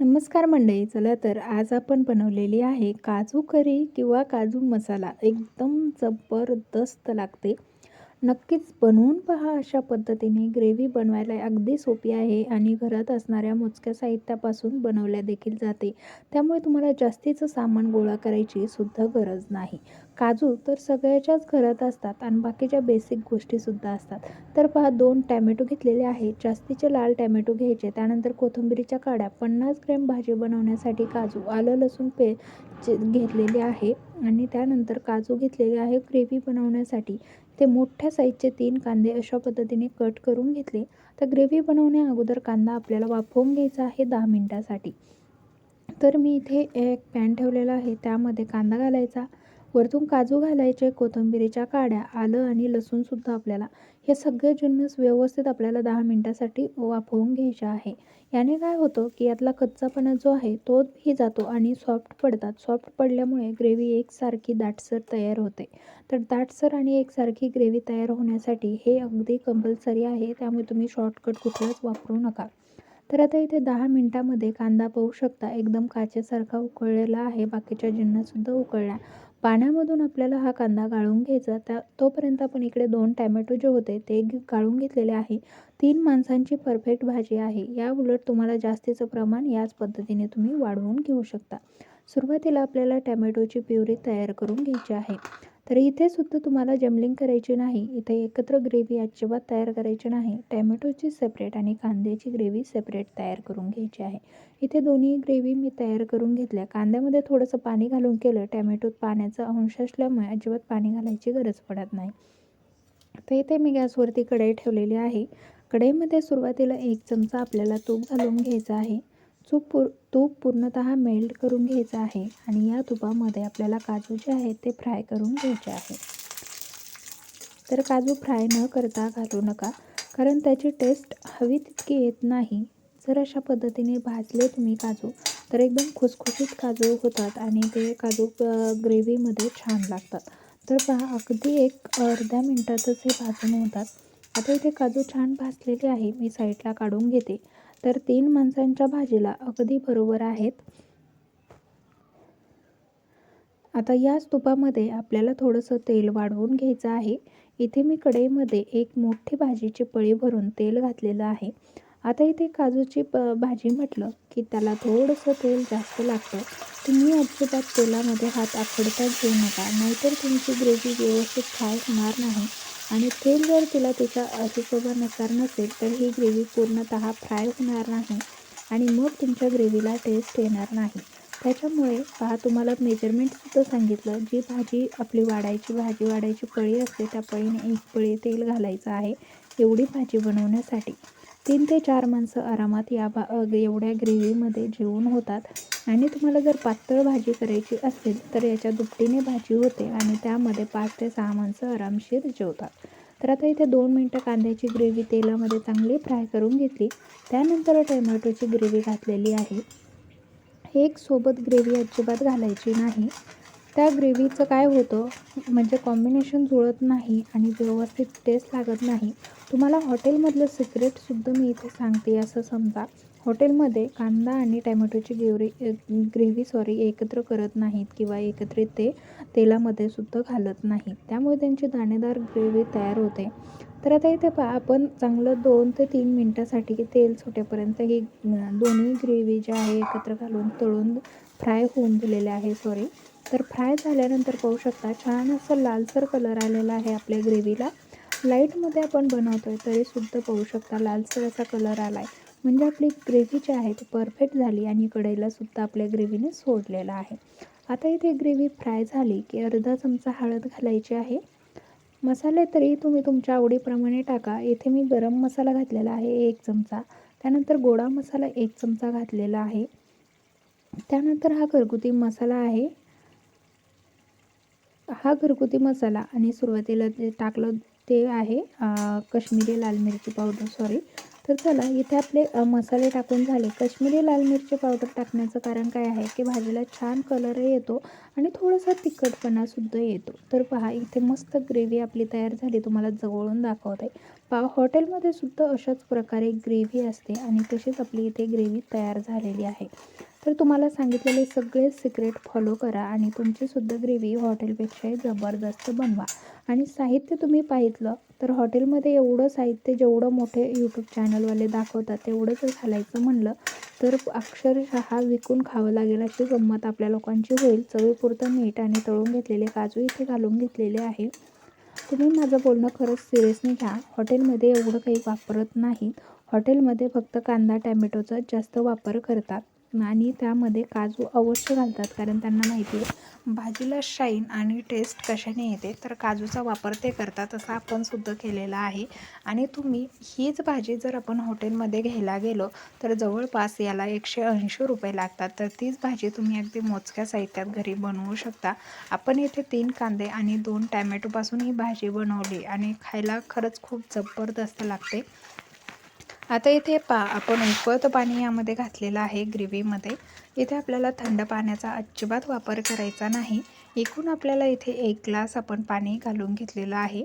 नमस्कार मंडळी चला तर आज आपण बनवलेली आहे काजू करी किंवा काजू मसाला. एकदम जबरदस्त लागते. नक्कीच बनवून पहा अशा पद्धतीने. ग्रेव्ही बनवायला अगदी सोपी आहे आणि घरात असणाऱ्या मोजक्या साहित्यापासून बनवल्या देखील जाते. त्यामुळे तुम्हाला जास्तीचं सामान गोळा करायची सुद्धा गरज नाही. काजू तर सगळ्याच्याच घरात असतात आणि बाकीच्या बेसिक गोष्टीसुद्धा असतात. तर पहा दोन टॅमॅटो घेतलेले आहेत. जास्तीचे लाल टॅमॅटो घ्यायचे. त्यानंतर कोथिंबिरीच्या काड्या पन्नास ग्रॅम भाजी बनवण्यासाठी काजू आलं लसूण पे घेतलेले आहे. आणि त्यानंतर काजू घेतलेले आहे. ग्रेव्ही बनवण्यासाठी ते मोठ्या साईजचे तीन कांदे अशा पद्धतीने कट करून घेतले. तर ग्रेव्ही बनवण्या अगोदर कांदा आपल्याला वाफवून घ्यायचा आहे दहा मिनटासाठी. तर मी इथे एक पॅन ठेवलेला आहे. त्यामध्ये कांदा घालायचा. वरतून काजू घालायचे कोथिंबिरीच्या काड्या आलं आणि लसूणसुद्धा आपल्याला. हे सगळे जिन्नस व्यवस्थित आपल्याला दहा मिनटासाठी वाफवून घ्यायचे आहे. याने काय होतं की यातला कच्चापणा जो आहे तोही जातो आणि सॉफ्ट पडतात. सॉफ्ट पडल्यामुळे ग्रेव्ही एकसारखी दाटसर तयार होते. तर दाटसर आणि एकसारखी ग्रेव्ही तयार होण्यासाठी हे अगदी कंपल्सरी आहे त्यामुळे तुम्ही शॉर्टकट कुठलंच वापरू नका. तर आता इथे दहा मिनटामध्ये कांदा पाहू शकता. एकदम काचेसारखा उकळलेला आहे. बाकीच्या जिन्नसुद्धा उकळल्या. पाण्यामधून आपल्याला हा कांदा गाळून घ्यायचा. त्या तोपर्यंत आपण इकडे दोन टॅमॅटो जे होते ते गाळून घेतलेले आहे. तीन माणसांची परफेक्ट भाजी आहे. या उलट तुम्हाला जास्तीचं प्रमाण याच पद्धतीने तुम्ही वाढवून घेऊ शकता. सुरुवातीला आपल्याला टॅमॅटोची प्युरी तयार करून घ्यायची आहे. तर इथे सुद्धा तुम्हाला जमलिंग करायची नाही. इथे एकत्र ग्रेव्ही अजिबात तयार करायची नाही. टॅमॅटोची सेपरेट आणि कांद्याची ग्रेव्ही सेपरेट तयार करून घ्यायची आहे. इथे दोन्ही ग्रेव्ही मी तयार करून घेतल्या. कांद्यामध्ये थोडंसं पाणी घालून केलं. टॅमॅटोत पाण्याचा अंश असल्यामुळे अजिबात पाणी घालायची गरज पडत नाही. तर इथे मी गॅसवरती कढई ठेवलेली आहे. कढईमध्ये सुरुवातीला एक चमचा आपल्याला तूप घालून घ्यायचं आहे. तूप पूर तूप पूर्णतः मेल्ट करून घ्यायचं आहे आणि या तुपामध्ये आपल्याला काजू जे आहेत ते फ्राय करून घ्यायचे आहे. तर काजू फ्राय न करता घालू नका कारण त्याची टेस्ट हवी तितकी येत नाही. जर अशा पद्धतीने भाजले तुम्ही काजू तर एकदम खुसखुशीत काजू होतात आणि ते काजू ग्रेव्हीमध्ये छान लागतात. तर पहा अगदी एक अर्ध्या मिनटातच हे भाजून होतात. आता इथे काजू छान भाजलेले आहे मी साईडला काढून घेते. तर तीन माणसांच्या भाजीला अगदी बरोबर आहेत. आता याच तुपामध्ये आपल्याला थोडंसं तेल वाढवून घ्यायचं आहे. इथे मी कढईमध्ये एक मोठी भाजीची पळी भरून तेल घातलेलं आहे. आता इथे काजूची प भाजी म्हटलं की त्याला थोडंसं तेल जास्त लागतं. तुम्ही अजिबात तेलामध्ये हात आखडताच घेऊ नका. नाहीतर तुमची ग्रेव्ही व्यवस्थित फ्राय होणार नाही. आणि तेल जर तिला तिच्या हिशोबानुसार नसेल तर ही ग्रेव्ही पूर्णतः फ्राय होणार नाही आणि मग तुमच्या ग्रेव्हीला टेस्ट येणार नाही. त्याच्यामुळे पहा तुम्हाला मेजरमेंटसुद्धा सांगितलं. जी भाजी आपली वाढायची भाजी वाढायची पळी असते त्या पळीने एक पळी तेल घालायचं आहे एवढी भाजी बनवण्यासाठी. तीन ते चार माणसं आरामात या भा एवढ्या ग्रेव्हीमध्ये जेवून होतात. आणि तुम्हाला जर पातळ भाजी करायची असेल तर याच्या दुपटीने भाजी होते आणि त्यामध्ये पाच ते सहा माणसं आरामशीर जेवतात. तर आता इथे दोन मिनटं कांद्याची ग्रेव्ही तेलामध्ये चांगली फ्राय करून घेतली. त्यानंतर टोमॅटोची ग्रेव्ही घातलेली आहे. एक सोबत ग्रेव्ही अजिबात घालायची नाही. त्या ग्रेव्हीचं काय होतं म्हणजे कॉम्बिनेशन जुळत नाही आणि व्यवस्थित टेस्ट लागत नाही तुम्हाला हॉटेलमधलं सिक्रेटसुद्धा मी इथे सांगते असं समजा. हॉटेलमध्ये कांदा आणि टॅमॅटोची ग्रेव्ही ग्रेव्ही सॉरी एकत्र करत नाहीत किंवा एकत्रित ते तेलामध्ये सुद्धा घालत नाहीत. त्यामुळे त्यांची दाणेदार ग्रेव्ही तयार होते. तर आता इथे पा आपण चांगलं दोन ते तीन मिनटासाठी तेल सुटेपर्यंत ही दोन्ही ग्रेव्ही ज्या आहे एकत्र घालून तळून फ्राय होऊन दिलेले आहे सॉरी तर फ्राय झाल्यानंतर पाहू शकता छान असं लालसर कलर आलेला आहे आपल्या ग्रेव्हीला. लाईटमध्ये आपण बनवतो आहे तरीसुद्धा पाहू शकता लालसर असा कलर आला आहे म्हणजे आपली ग्रेव्ही जी आहे ती परफेक्ट झाली आणि कढईलासुद्धा आपल्या ग्रेव्हीने सोडलेला आहे. आता इथे ग्रेव्ही फ्राय झाली की अर्धा चमचा हळद घालायची आहे. मसाले तरी तुम्ही तुमच्या आवडीप्रमाणे टाका. इथे मी गरम मसाला घातलेला आहे एक चमचा. त्यानंतर गोडा मसाला एक चमचा घातलेला आहे. त्यानंतर हा घरगुती मसाला आहे. हा घरगुती मसाला आणि सुरुवातीला जे टाकलं ते आहे कश्मीरी लाल मिरची पावडर सॉरी तर चला इथे आपले मसाले टाकून झाले. कश्मीरी लाल मिरची पावडर टाकण्याचं कारण काय आहे की भाजीला छान कलरही येतो आणि थोडासा तिखटपणासुद्धा येतो. तर पहा इथे मस्त ग्रेव्ही आपली तयार झाली. तुम्हाला जवळून दाखवत. आहे पा हॉटेलमध्ये सुद्धा अशाच प्रकारे ग्रेव्ही असते आणि तशीच आपली इथे ग्रेव्ही तयार झालेली आहे. तर तुम्हाला सांगितलेले सगळे सिक्रेट फॉलो करा आणि तुमचीसुद्धा ग्रेव्ही हॉटेलपेक्षाही जबरदस्त बनवा. आणि साहित्य तुम्ही पाहितलं तर हॉटेलमध्ये एवढं साहित्य जेवढं मोठे यूट्यूब चॅनलवाले दाखवतात तेवढंच घालायचं म्हणलं तर अक्षरशः विकून खावं लागेल अशी गंमत आपल्या लोकांची होईल. चवीपुरतं मीठ आणि तळून घेतलेले काजू इथे घालून घेतलेले आहे. तुम्ही माझं बोलणं खरंच सिरियसने घ्या हॉटेलमध्ये एवढं काही वापरत नाही हॉटेलमध्ये फक्त कांदा टॅमॅटोचा जास्त वापर करतात. आणि त्यामध्ये काजू अवश्य घालतात कारण त्यांना माहिती आहे भाजीला शाईन आणि टेस्ट कशाने येते तर काजूचा वापर ते करतात असं आपण सुद्धा केलेला आहे. आणि तुम्ही हीच भाजी जर आपण हॉटेलमध्ये घ्यायला गेलो तर जवळपास याला एकशे ऐंशी रुपये लागतात. तर तीच भाजी तुम्ही अगदी मोजक्या साहित्यात घरी बनवू शकता. आपण येथे तीन कांदे आणि दोन टॅमॅटोपासून ही भाजी बनवली आणि खायला खरंच खूप जबरदस्त लागते. आता इथे पा आपण उकळतं पाणी यामध्ये घातलेलं आहे ग्रेव्हीमध्ये. इथे आपल्याला थंड पाण्याचा अजिबात वापर करायचा नाही. एकूण आपल्याला इथे एक ग्लास आपण पाणी घालून घेतलेलं आहे.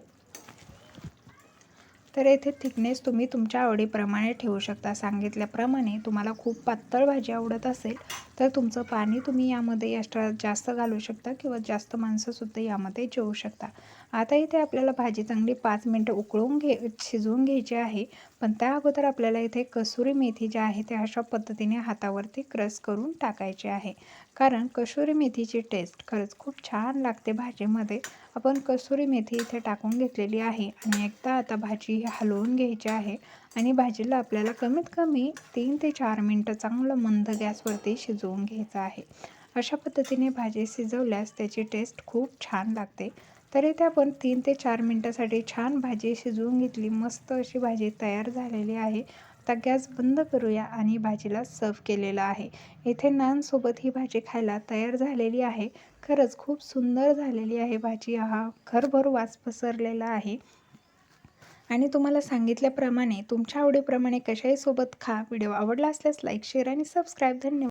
तर इथे थिकनेस तुम्ही तुमच्या आवडीप्रमाणे ठेवू शकता. सांगितल्याप्रमाणे तुम्हाला खूप पातळ भाजी आवडत असेल तर तुमचं पाणी तुम्ही यामध्ये एक्स्ट्रा जास्त घालू शकता किंवा जास्त माणसंसुद्धा यामध्ये जेवू शकता. आता इथे आपल्याला भाजी चांगली पाच मिनटं उकळून घे शिजवून घ्यायची आहे. पण त्या अगोदर आपल्याला इथे कसुरी मेथी जी आहे ते अशा पद्धतीने हातावरती क्रश करून टाकायची आहे. कारण कसुरी मेथीची टेस्ट खरंच खूप छान लागते भाजीमध्ये. आपण कसुरी मेथी इथे टाकून घेतलेली आहे. आणि एकदा आता भाजी हलवून घ्यायची आहे. आणि भाजीला आपल्याला कमीत कमी तीन ते चार मिनटं चांगलं मंद गॅसवरती शिजवून घ्यायचं आहे. अशा पद्धतीने भाजी शिजवल्यास त्याची टेस्ट खूप छान लागते. तर इथे आपण तीन ते चार मिनटासाठी छान भाजी शिजवून घेतली मस्त अशी भाजी तयार झालेली आहे. आता गॅस बंद करूया आणि भाजीला सर्व केलेलं आहे. इथे नानसोबत ही भाजी खायला तयार झालेली आहे. खरंच खूप सुंदर झालेली आहे भाजी. हा घरभर वास पसरलेला आहे. आणि तुम्हाला सांगितल्याप्रमाणे तुमच्या आवडीप्रमाणे कशाही सोबत खा. व्हिडिओ आवडला असल्यास लाईक शेअर आणि सबस्क्राईब. धन्यवाद.